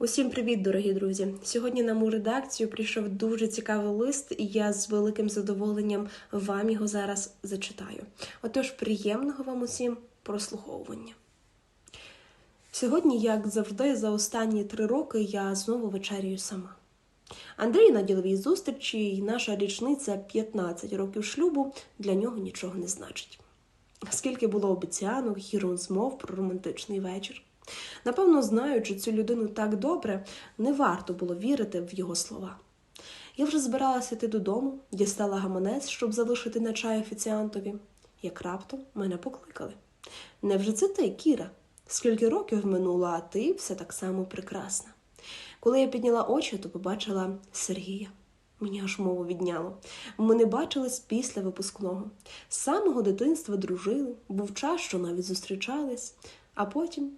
Усім привіт, дорогі друзі! Сьогодні на мою редакцію прийшов дуже цікавий лист, і я з великим задоволенням вам його зараз зачитаю. Отож, приємного вам усім прослуховування. Сьогодні, як завжди, за останні три роки я знову вечерюю сама. Андрій на діловій зустрічі, і наша річниця 15 років шлюбу для нього нічого не значить. Скільки було обіцянок і розмов про романтичний вечір. Напевно, знаючи цю людину так добре, не варто було вірити в його слова. Я вже збиралася йти додому, дістала гаманець, щоб залишити на чай офіціантові, як раптом мене покликали. Невже це ти, Кіра? Скільки років минуло, а ти все так само прекрасна. Коли я підняла очі, то побачила Сергія. Мені аж мову відняло. Ми не бачились після випускного. З самого дитинства дружили, був час, що навіть зустрічались, а потім.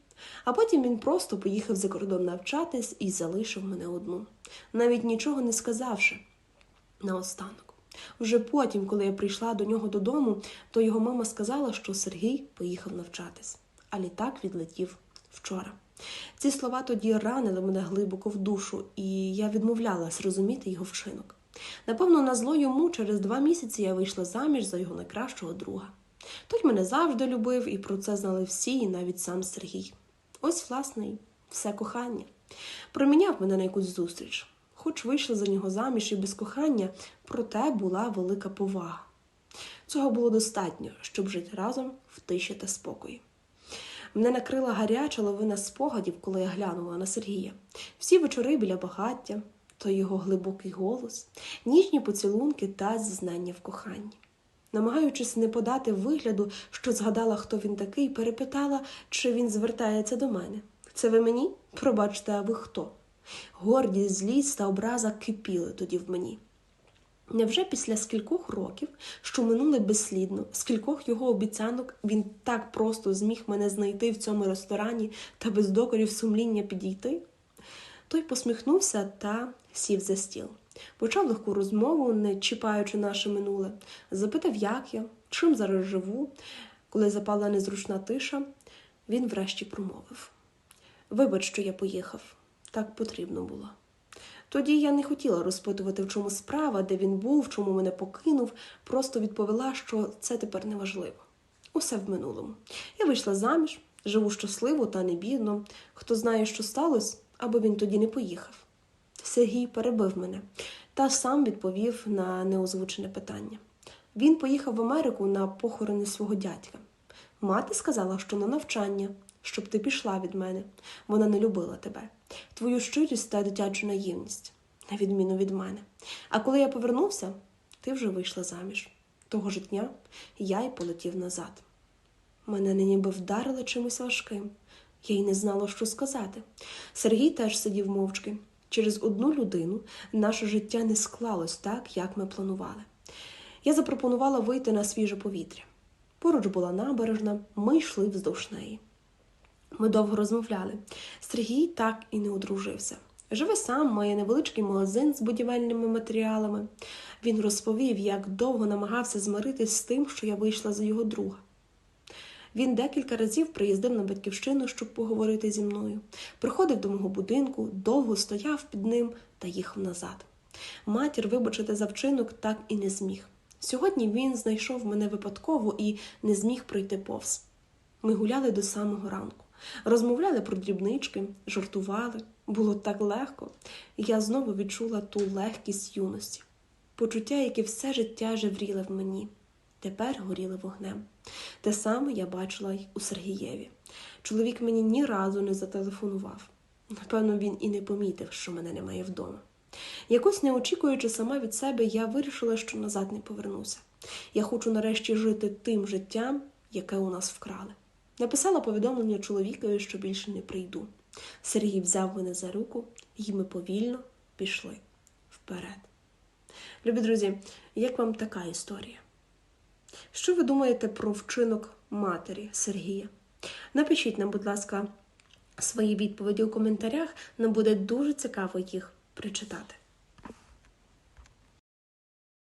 А потім він просто поїхав за кордон навчатись і залишив мене одну, навіть нічого не сказавши наостанок. Вже потім, коли я прийшла до нього додому, то його мама сказала, що Сергій поїхав навчатись, а літак відлетів вчора. Ці слова тоді ранили мене глибоко в душу, і я відмовлялась розуміти його вчинок. Напевно, на зло йому через два місяці я вийшла заміж за його найкращого друга. Той мене завжди любив, і про це знали всі, і навіть сам Сергій. Ось, власне, все кохання. Проміняв мене на якусь зустріч. Хоч вийшла за нього заміж і без кохання, проте була велика повага. Цього було достатньо, щоб жити разом в тиші та спокої. Мене накрила гаряча лавина спогадів, коли я глянула на Сергія. Всі вечори біля багаття, то його глибокий голос, ніжні поцілунки та зізнання в коханні. Намагаючись не подати вигляду, що згадала, хто він такий, перепитала, чи він звертається до мене. Це ви мені? Пробачте, а ви хто? Гордість, злість та образа кипіли тоді в мені. Невже після скількох років, що минули безслідно, скількох його обіцянок він так просто зміг мене знайти в цьому ресторані та без докорів сумління підійти? Той посміхнувся та сів за стіл. Почав легку розмову, не чіпаючи наше минуле, запитав, як я, чим зараз живу. Коли запала незручна тиша, він врешті промовив: Вибач, що я поїхав, так потрібно було. Тоді я не хотіла розпитувати, в чому справа, де він був, чому мене покинув, просто відповіла, що це тепер не важливо. Усе в минулому. Я вийшла заміж, живу щасливо та не бідно. Хто знає, що сталося, аби він тоді не поїхав. Сергій перебив мене та сам відповів на неозвучене питання. Він поїхав в Америку на похорони свого дядька. Мати сказала, що на навчання, щоб ти пішла від мене. Вона не любила тебе, твою щирість та дитячу наївність, на відміну від мене. А коли я повернувся, ти вже вийшла заміж. Того ж дня я й полетів назад. Мене не ніби вдарили чимось важким. Я й не знала, що сказати. Сергій теж сидів мовчки. Через одну людину наше життя не склалось так, як ми планували. Я запропонувала вийти на свіже повітря. Поруч була набережна, ми йшли вздовж неї. Ми довго розмовляли. Сергій так і не одружився. Живе сам, має невеличкий магазин з будівельними матеріалами. Він розповів, як довго намагався змиритись з тим, що я вийшла за його друга. Він декілька разів приїздив на батьківщину, щоб поговорити зі мною. Приходив до мого будинку, довго стояв під ним та їхав назад. Матір вибачити за вчинок так і не зміг. Сьогодні він знайшов мене випадково і не зміг пройти повз. Ми гуляли до самого ранку, розмовляли про дрібнички, жартували. Було так легко, я знову відчула ту легкість юності, почуття, яке все життя жевріле в мені тепер горіли вогнем. Те саме я бачила й у Сергієві. Чоловік мені ні разу не зателефонував. Напевно, він і не помітив, що мене немає вдома. Якось не очікуючи сама від себе, я вирішила, що назад не повернуся. Я хочу нарешті жити тим життям, яке у нас вкрали. Написала повідомлення чоловікові, що більше не прийду. Сергій взяв мене за руку, і ми повільно пішли вперед. Любі друзі, як вам така історія? Що ви думаєте про вчинок матері Сергія? Напишіть нам, будь ласка, свої відповіді у коментарях. Нам буде дуже цікаво їх прочитати.